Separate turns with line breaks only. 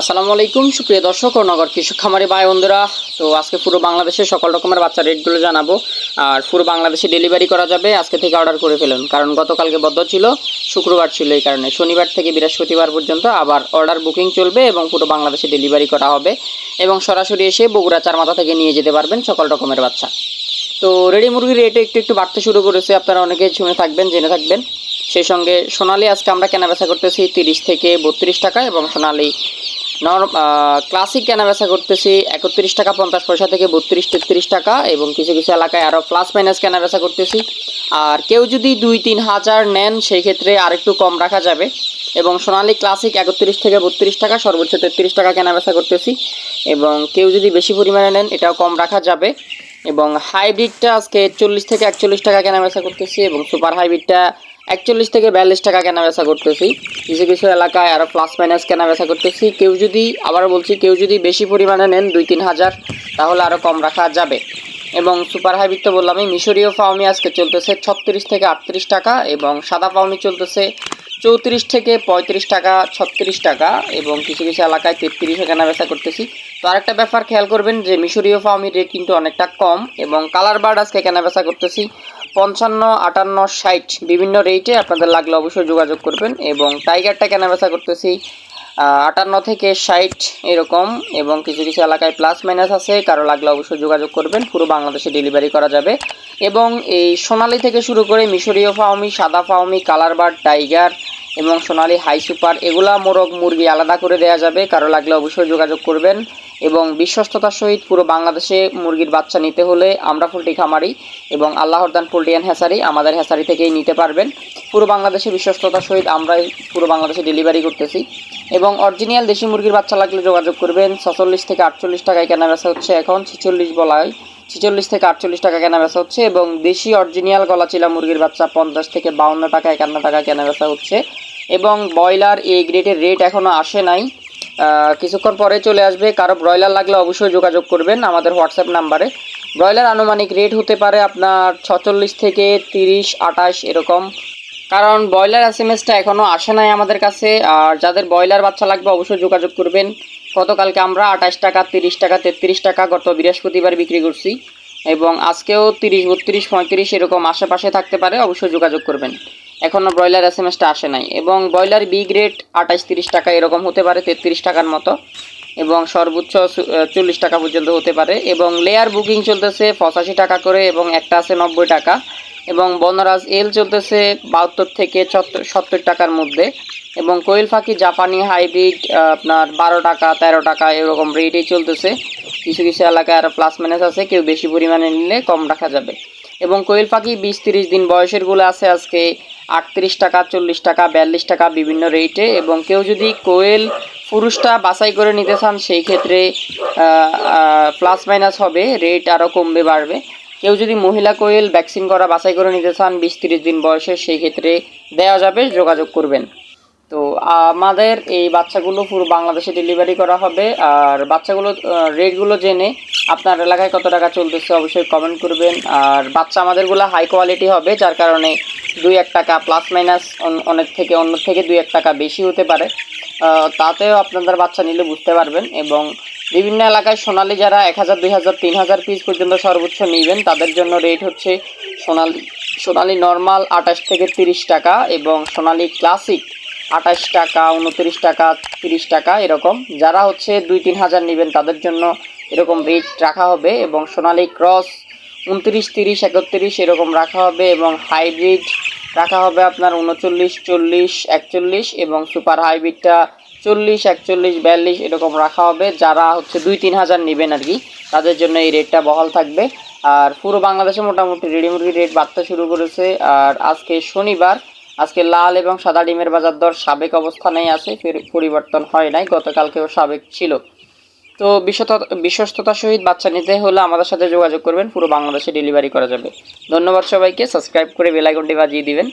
আসসালামু আলাইকুম, সুপ্রিয় দর্শক ও নগর কৃষক খামারি ভাই বন্ধুরা। তো আজকে পুরো বাংলাদেশে সকল রকমের বাচ্চা রেটগুলো জানাব। আর পুরো বাংলাদেশে ডেলিভারি করা যাবে, আজকে থেকে অর্ডার করে ফেলুন। কারণ গতকালকে বদ্ধ ছিল, শুক্রবার ছিল এই কারণে। শনিবার থেকে বৃহস্পতিবার পর্যন্ত আবার অর্ডার বুকিং চলবে এবং পুরো বাংলাদেশে ডেলিভারি করা হবে। এবং সরাসরি এসে বগুড়া চার মাথা থেকে নিয়ে যেতে পারবেন সকল রকমের বাচ্চা। তো রেডি মুরগির রেট একটু একটু বাড়তে শুরু করেছে, আপনারা অনেকে শুনে থাকবেন, জেনে থাকবেন। সেই সঙ্গে সোনালি আজকে আমরা কেনাবেচা করতেছি তিরিশ থেকে বত্রিশ টাকা এবং সোনালি ক্লাসিক কেনা বেচা করতেছি একত্রিশ টাকা পঞ্চাশ পয়সা থেকে বত্রিশ তেত্রিশ টাকা এবং কিছু কিছু এলাকায় আরও প্লাস মাইনাস কেনা বেচা করতেছি। আর কেউ যদি দুই তিন হাজার নেন, সেই ক্ষেত্রে আরেকটু কম রাখা যাবে। এবং সোনালি ক্লাসিক একত্রিশ থেকে বত্রিশ টাকা, সর্বোচ্চ তেত্রিশ টাকা কেনা বেচা করতেছি। এবং কেউ যদি বেশি পরিমাণে নেন, এটাও কম রাখা যাবে। এবং হাইব্রিডটা আজকে চল্লিশ থেকে একচল্লিশ টাকা কেনা বেচা করতেছি এবং সুপার হাইব্রিডটা একচল্লিশ থেকে বিয়াল্লিশ টাকা কেনা বেচা করতেছি। কিছু কিছু এলাকায় আরও প্লাস মাইনাস কেনা বেচা করতেছি। কেউ যদি আবার বলছি, কেউ যদি বেশি পরিমাণে নেন দুই তিন হাজার, তাহলে আরও কম রাখা যাবে। এবং সুপার হাইব্রিড তো বললামই, মিশরীয় ফাউমি আজকে চলতেছে ছত্রিশ থেকে আটত্রিশ টাকা এবং সাদা ফাউমি চলতেছে চৌত্রিশ থেকে পঁয়ত্রিশ টাকা, ছত্রিশ টাকা এবং কিছু কিছু এলাকায় তেত্রিশে কেনা বেচা করতেছি। তো আরেকটা ব্যাপার খেয়াল করবেন যে মিশরীয় ফার্মির রেট কিন্তু অনেকটা কম এবং কালার বার্ড আজকে কেনা বেচা করতেছি। পঞ্চান্ন, আটান্ন, ষাট বিভিন্ন রেটে আপনাদের লাগলে অবশ্যই যোগাযোগ করবেন এবং টাইগারটা কেনা বেচা করতেছি। আটান্ন থেকে ষাট এরকম এবং কিছু কিছু এলাকায় প্লাস মাইনাস আছে, কারও লাগলে অবশ্যই যোগাযোগ করবেন, পুরো বাংলাদেশে ডেলিভারি করা যাবে। এবং এই সোনালি থেকে শুরু করে মিশরীয় ফাউমি সাদা ফাউমি কালার বার্ড টাইগার এবং সোনালি হাই সুপার, এগুলা মোরগ, মুরগি আলাদা করে দেওয়া যাবে। কারও লাগলে অবশ্যই যোগাযোগ করবেন। এবং বিশ্বস্ততার সহিত পুরো বাংলাদেশে মুরগির বাচ্চা নিতে হলে আমরা পোলট্রি খামারি এবং আল্লাহরদান পোলট্রি অ্যান্ড হ্যাসারি আমাদের হ্যাসারি থেকেই নিতে পারবেন। পুরো বাংলাদেশে বিশ্বস্ততার সহিত আমরাই পুরো বাংলাদেশে ডেলিভারি করতেছি। এবং অরিজিনাল দেশি মুরগির বাচ্চা লাগলে যোগাযোগ করবেন। ছচল্লিশ থেকে আটচল্লিশ টাকায় কেনা বেচা হচ্ছে এখন, ছিচল্লিশ বলায়। ছিচল্লিশ থেকে আটচল্লিশ টাকা কেনা বেচা হচ্ছে এবং দেশি অরিজিনাল গলাচিলা মুরগির বাচ্চা পঞ্চাশ থেকে বাউন্ন টাকা, একান্ন টাকা কেনা বেচা হচ্ছে। এবং ব্রয়লার এই গ্রেডের রেট এখনও আসে নাই। কিছুক্ষণ পরে চলে আসবে। কারও ব্রয়লার লাগলে অবশ্যই যোগাযোগ করবেন আমাদের হোয়াটসঅ্যাপ নাম্বারে। ব্রয়লার আনুমানিক রেট হতে পারে আপনার ছচল্লিশ থেকে তিরিশ, আঠাশ, এরকম। কারণ ব্রয়লার এস এম এসটা এখনও আসে নাই আমাদের কাছে। আর যাদের ব্রয়লার বাচ্চা লাগবে অবশ্যই যোগাযোগ করবেন। গতকালকে আমরা আঠাশ টাকা, তিরিশ টাকা, তেত্রিশ টাকা গত বৃহস্পতিবার বিক্রি করছি এবং আজকেও তিরিশ, বত্রিশ, পঁয়ত্রিশ এরকম আশেপাশে থাকতে পারে, অবশ্যই যোগাযোগ করবেন। এখনও ব্রয়লার এস এম এসটা আসে নাই এবং ব্রয়লার বি গ্রেড আঠাশ, তিরিশ টাকা এরকম হতে পারে, তেত্রিশ টাকার মতো এবং সর্বোচ্চ চল্লিশ টাকা পর্যন্ত হতে পারে এবং লেয়ার বুকিং চলতেছে পঁচাশি টাকা করে এবং একটা আছে নব্বই টাকা। এবং বনরাজ এল চলতেছে বাহাত্তর থেকে সত্তর টাকার মধ্যে। এবং কোয়েল ফাঁকি জাপানি হাইব্রিড আপনার বারো টাকা, তেরো টাকা এরকম রেটেই চলতেছে। কিছু কিছু এলাকায় আরও প্লাস মাইনাস আছে, কেউ বেশি পরিমাণে নিলে কম রাখা যাবে। এবং কোয়েল পাখি বিশ তিরিশ দিন বয়সেরগুলো আছে আজকে আটত্রিশ টাকা, চল্লিশ টাকা, বিয়াল্লিশ টাকা বিভিন্ন রেটে। এবং কেউ যদি কোয়েল পুরুষটা বাছাই করে নিতে চান, সেই ক্ষেত্রে প্লাস মাইনাস হবে রেট আরও কমবে, বাড়বে। কেউ যদি মহিলা কোয়েল ভ্যাকসিন করা বাছাই করে নিতে চান, বিশ তিরিশ দিন বয়সে সেই ক্ষেত্রে দেওয়া যাবে, যোগাযোগ করবেন। তো আমাদের এই বাচ্চাগুলো পুরো বাংলাদেশে ডেলিভারি করা হবে। আর বাচ্চাগুলো রেটগুলো জেনে আপনার এলাকায় কত টাকা চলতেছে অবশ্যই কমেন্ট করবেন। আর বাচ্চা আমাদেরগুলো হাই কোয়ালিটি হবে, যার কারণে দুই এক টাকা প্লাস মাইনাস অনেক থেকে অন্য থেকে দুই এক টাকা বেশি হতে পারে। তাতেও আপনাদের বাচ্চা নিলে বুঝতে পারবেন এবং বিভিন্ন এলাকায় সোনালি যারা এক হাজার, দুই হাজার, তিন হাজার পিস পর্যন্ত সর্বোচ্চ নেবেন, তাদের জন্য রেট হচ্ছে সোনালি সোনালি নর্মাল আঠাশ থেকে তিরিশ টাকা এবং সোনালি ক্লাসিক আঠাশ টাকা, উনত্রিশ টাকা, তিরিশ টাকা এরকম। যারা হচ্ছে দুই, তিন হাজার নেবেন, তাদের জন্য এরকম রেট রাখা হবে এবং সোনালি ক্রস উনত্রিশ, তিরিশ, একত্রিশ এরকম রাখা হবে এবং হাইব্রিড রাখা হবে আপনার উনচল্লিশ, চল্লিশ, একচল্লিশ এবং সুপার হাইব্রিডটা চল্লিশ, একচল্লিশ, বিয়াল্লিশ এরকম রাখা হবে। যারা হচ্ছে দুই, তিন হাজার নেবেন আর কি, তাদের জন্য এই রেটটা বহাল থাকবে। আর পুরো বাংলাদেশে মোটামুটি রেডি মুরগির রেট বাড়তে শুরু করেছে। আর আজকে শনিবার, আজকে লাল এবং সাদা ডিমের বাজার দর সাবেক অবস্থানেই আছে পরিবর্তন হয় নাই, গতকালকেও সাবেক ছিল। তো বিশ্বত বিশ্বস্ততার সহিত বাচ্চা নিতে হলে আমাদের সাথে যোগাযোগ করবেন, পুরো বাংলাদেশে ডেলিভারি করা যাবে। ধন্যবাদ সবাইকে সাবস্ক্রাইব করে বেলাইকনটি বাজিয়ে দিবেন।